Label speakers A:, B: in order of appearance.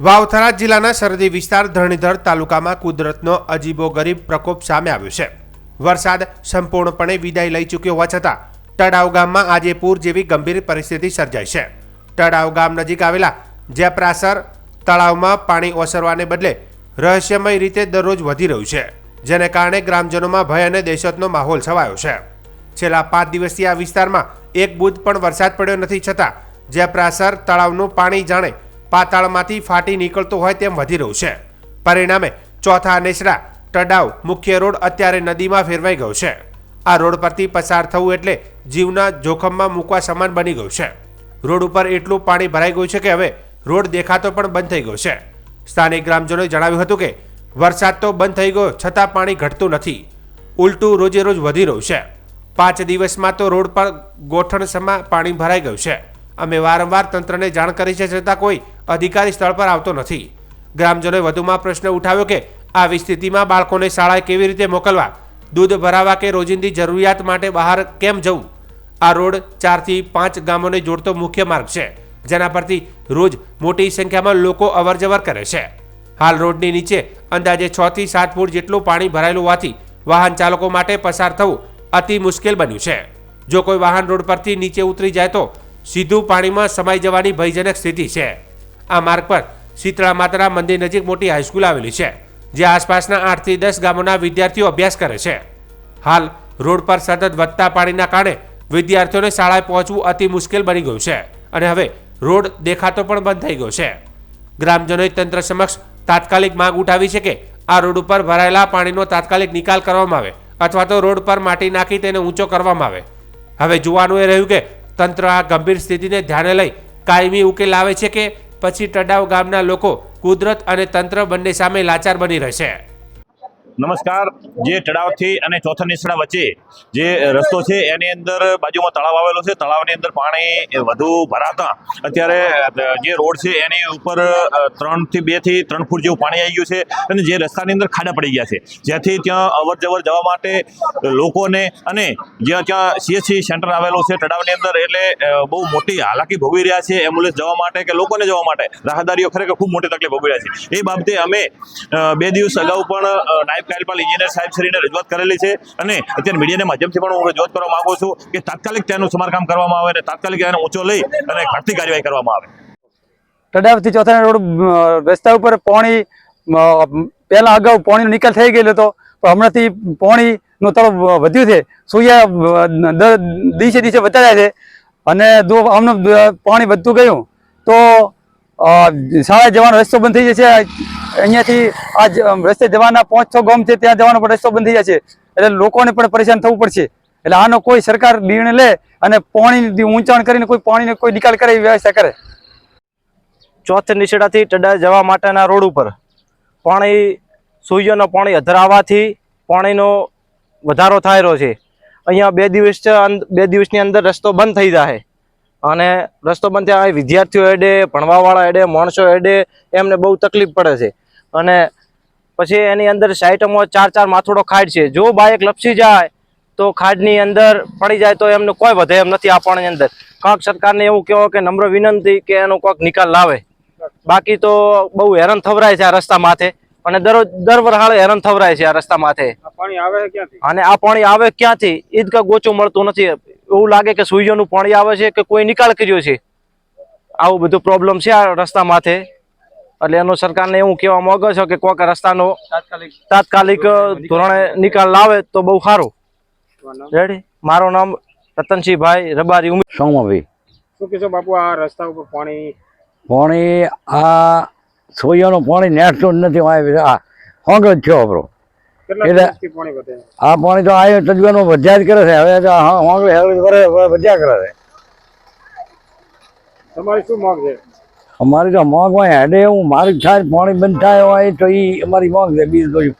A: વાવથરા જિલ્લાના સરહદી વિસ્તાર ધરણીધર તાલુકામાં કુદરતનો અજીબો ગરીબ પ્રકોપ સામે આવ્યો છે. વરસાદ સંપૂર્ણપણે વિદાય લઈ ચૂક્યો હોવા છતાં, તળાવ ગામમાં આજે પૂર જેવી ગંભીર પરિસ્થિતિ સર્જાઈ છે. તળાવ ગામ નજીક આવેલા જેપ્રાસર તળાવમાં પાણી ઓસરવાને બદલે રહસ્યમય રીતે દરરોજ વધી રહ્યું છે, જેને કારણે ગ્રામજનોમાં ભય અને દહેશતનો માહોલ છવાયો છે. છેલ્લા પાંચ દિવસથી આ વિસ્તારમાં એક બુધ પણ વરસાદ પડ્યો નથી છતાં જેપ્રાસર તળાવનું પાણી જાણે પાતાળમાંથી ફાટી નીકળતું હોય તેમ વધી રહ્યું છે. પરિણામે ચોથા નેસડા તડાવ મુખ્ય રોડ અત્યારે નદીમાં ફેરવાઈ ગયો છે. આ રોડ પરથી પસાર થવું એટલે જીવના જોખમમાં મૂકવા સમાન બની ગયું છે. રોડ ઉપર એટલું પાણી ભરાઈ ગયું છે કે હવે રોડ દેખાતો પણ બંધ થઈ ગયો છે. સ્થાનિક ગ્રામજનોએ જણાવ્યું હતું કે, વરસાદ તો બંધ થઈ ગયો છતાં પાણી ઘટતું નથી. ઉલટું રોજે રોજ વધી રહ્યું છે. પાંચ દિવસમાં તો રોડ પર ગોઠણસમાં પાણી ભરાઈ ગયું છે. અમે વારંવાર તંત્રને જાણ કરી છે છતાં કોઈ અધિકારી સ્થળ પર આવતો નથી. ગ્રામજનોએ વધુમાં પ્રશ્ન ઉઠાવ્યો કે, આવી સ્થિતિમાં બાળકોને શાળાએ કેવી રીતે મોકલવા? દૂધ ભરાવા કે રોજિંદી જરૂરિયાત માટે બહાર કેમ જવું? આ રોડ ચારથી પાંચ ગામોને જોડતો મુખ્ય માર્ગ છે, જેના પરથી રોજ મોટી સંખ્યામાં લોકો અવરજવર કરે છે. હાલ રોડની નીચે અંદાજે છ થી સાત ફૂટ જેટલું પાણી ભરાયેલું હોવાથી વાહન ચાલકો માટે પસાર થવું અતિ મુશ્કેલ બન્યું છે. જો કોઈ વાહન રોડ પરથી નીચે ઉતરી જાય તો સીધું પાણીમાં સમાઈ જવાની ભયજનક સ્થિતિ છે. આ માર્ગ પર શીતળા માતાના મંદિર નજીક મોટી હાઈસ્કૂલ આવેલી છે, જે આસપાસના આઠથી દસ ગામોના વિદ્યાર્થીઓ અભ્યાસ કરે છે. હાલ રોડ પર સતત વધતા પાણીના કારણે વિદ્યાર્થીઓને શાળાએ પહોંચવું અતિ મુશ્કેલ બની ગયું છે અને હવે રોડ દેખાતો પણ બંધ થઈ ગયો છે. ગ્રામજનોએ તંત્ર સમક્ષ તાત્કાલિક માંગ ઉઠાવી છે કે આ રોડ ઉપર ભરાયેલા પાણીનો તાત્કાલિક નિકાલ કરવામાં આવે અથવા તો રોડ પર માટી નાખી તેને ઊંચો કરવામાં આવે. હવે જોવાનું એ રહ્યું કે તંત્ર આ ગંભીર સ્થિતિને ધ્યાને લઈ કાયમી ઉકેલ લાવે છે કે પછી ટડાવ ગામના લોકો કુદરત અને તંત્ર બંને સામે લાચાર બની રહેશે.
B: નમસ્કાર. જે તળાવથી અને ચોથા નિસણા વચ્ચે જે રસ્તો છે, એની અંદર બાજુમાં તળાવ આવેલો છે. તળાવની અંદર પાણી વધુ ભરાતા અત્યારે જે રોડ છે, એની ઉપર ત્રણથી બેથી ત્રણ ફૂટ જેવું પાણી આવી ગયું છે અને જે રસ્તાની અંદર ખાડા પડી ગયા છે. જેથી ત્યાં અવર જવર જવા માટે લોકોને અને જ્યાં ત્યાં સીએસસી સેન્ટર આવેલું છે તળાવની અંદર એટલે બહુ મોટી હાલાકી ભોગવી રહ્યા છે એમ્બ્યુલન્સ જવા માટે કે લોકોને જવા માટે. રાહદારીઓ ખરેખર ખૂબ મોટી તકલીફ ભોગવી રહ્યા છે. એ બાબતે અમે બે દિવસ અગાઉ પણ નાયબ કાર્યપાલ ઇજનેર સાહેબ શ્રીને રજૂઆત કરેલી છે અને અત્યારે મીડિયાના માધ્યમથી પણ હું રજૂઆત કરવા માંગુ છું કે તાત્કાલિક તેનું સમારકામ કરવામાં આવે અને તાત્કાલિક એને ઊંચો લઈ અને ઘટતી કાર્યવાહી કરવામાં આવે.
C: ટડાવથી ચોથા રોડ રસ્તા ઉપર પાણી પહેલાં અગાઉ પાણીનો નિકાલ થઈ ગયેલો હતો, પણ હમણાંથી પાણીનો તળો વધ્યું છે. સૂર્યા દિવસે દિવસે વધતા જાય છે. અને જો આમનું પાણી વધતું ગયું, તો શાળા જવાનો રસ્તો બંધ થઈ જશે. અહીંયાથી આ રસ્તે જવાના પાંચ, છ ગામ છે, ત્યાં જવાનો પણ રસ્તો બંધ થઈ છે એટલે લોકોને પણ પરેશાન થવું પડશે. એટલે આનો કોઈ સરકાર નિર્ણય લે અને પાણી ઊંચાણ કરીને કોઈ પાણીનો કોઈ નિકાલ કરે એવી વ્યવસ્થા કરે.
D: ચોથ નિશેડાથી ટડા જવા માટેના રોડ ઉપર પાણી, સૂર્યનો પાણી અધરાવાથી પાણીનો વધારો થાય રહ્યો છે. અહીંયા બે દિવસ બે દિવસની અંદર રસ્તો બંધ થઈ જાય અને રસ્તો બંધ થયા વિદ્યાર્થીઓ એડે, ભણવાવાળા એડે, માણસો એડે, એમને બહુ તકલીફ પડે છે. અને પછી એની અંદર સાઇટમાં ચાર ચાર માથોડો ખાડ છે. જો બાઇક લપસી જાય તો ખાડની અંદર પડી જાય તો એમને કોઈ વધે એમ નથી આ અંદર. કાંક સરકારને એવું કહેવો કે નમ્ર વિનંતી કે એનો કોઈક નિકાલ લાવે. બાકી તો બહુ હેરાન થવરાય છે આ રસ્તા માથે. અને દરરોજ દર વરહાળે હેરાન થવરાય છે આ રસ્તા માથે. અને આ પાણી આવે ક્યાંથી? ઈદ કા ગોચું મળતું નથી. એવું લાગે કે સૂર્યનું પાણી આવે છે કે કોઈ નિકાલ કર્યો છે. આવું બધું પ્રોબ્લેમ છે આ રસ્તા માથે. એટલે એનો સરકારને એવું કહેવા માંગે છે કે કોઈક રસ્તાનો તાત્કાલિક ધોરણે નિકાલ લાવે તો બહુ સારું. રેડી મારું નામ રતનસિંહભાઈ રબારી ઉમેશ
E: સોમાભાઈ
F: શું કહેશો બાપુ આ રસ્તા ઉપર પાણી?
E: પાણી આ સોયાનું પાણી નેસતું નથી આવ્યું આ હોંગ જ થયો આપણો. એટલે- આ પાણી તો આવ્યો તજવાનું વધ્યા જ કરે છે હવે તો હોંગ વધ્યા કરે છે.
F: તમારી શું માંગ છે?
E: અમારી તો મોંઘ હોય હેડે એવું મારી થાય પાણી બંધ થાય હોય તો એ અમારી મોંઘ છે બીજું